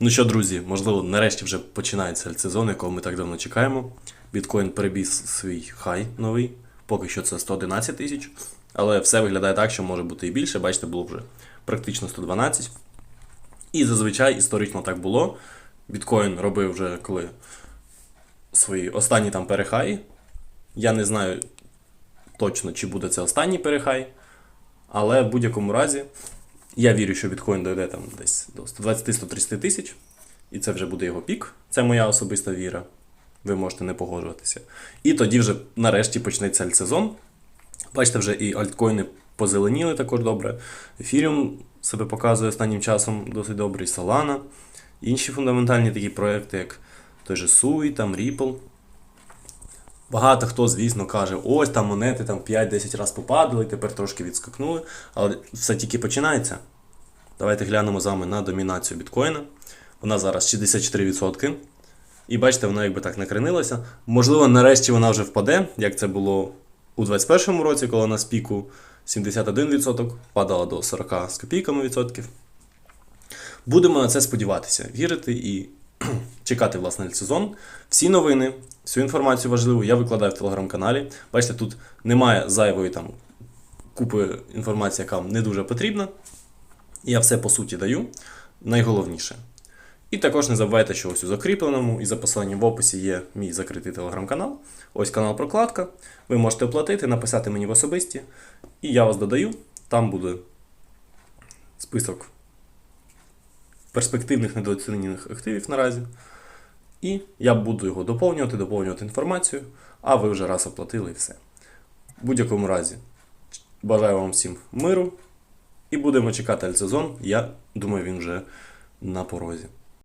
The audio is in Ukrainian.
Ну що, друзі, можливо, нарешті вже починається сезон, якого ми так давно чекаємо. Біткоін перебіг свій хай новий, поки що це 111 тисяч. Але все виглядає так, що може бути і більше. Бачите, було вже практично 112. І зазвичай історично так було. Біткоін робив вже коли свої останні там перехаї. Я не знаю точно, чи буде це останній перехай. Але в будь-якому разі я вірю, що біткоін дойде там десь до 120-130 тисяч, і це вже буде його пік. Це моя особиста віра. Ви можете не погоджуватися. І тоді вже нарешті почнеться альтсезон. Бачите, вже і альткоїни позеленіли також добре. Ефіріум себе показує останнім часом досить добре, і Solana. Інші фундаментальні такі проекти, як той же Sui, там Ripple. Багато хто, звісно, каже, ось там монети там 5-10 разів попадали, тепер трошки відскакнули. Але все тільки починається. Давайте глянемо з вами на домінацію біткоїна. Вона зараз 64%. І бачите, вона якби так накренилася. Можливо, нарешті вона вже впаде, як це було у 2021 році, коли вона з піку 71% падала до 40 з копійками відсотків. Будемо на це сподіватися, вірити і чекати власне сезон. Всі новини, всю інформацію важливу я викладаю в телеграм-каналі. Бачите, тут немає зайвої там купи інформації, яка вам не дуже потрібна. Я все по суті даю. Найголовніше. І також не забувайте, що ось у закріпленому і за посиланням в описі є мій закритий телеграм-канал. Ось канал Прокладка. Ви можете оплатити, написати мені в особисті, і я вас додаю. Там буде список перспективних недооцінених активів наразі. І я буду його доповнювати, доповнювати інформацію, а ви вже раз оплатили і все. В будь-якому разі, бажаю вам всім миру і будемо чекати альтсезон. Я думаю, він вже на порозі.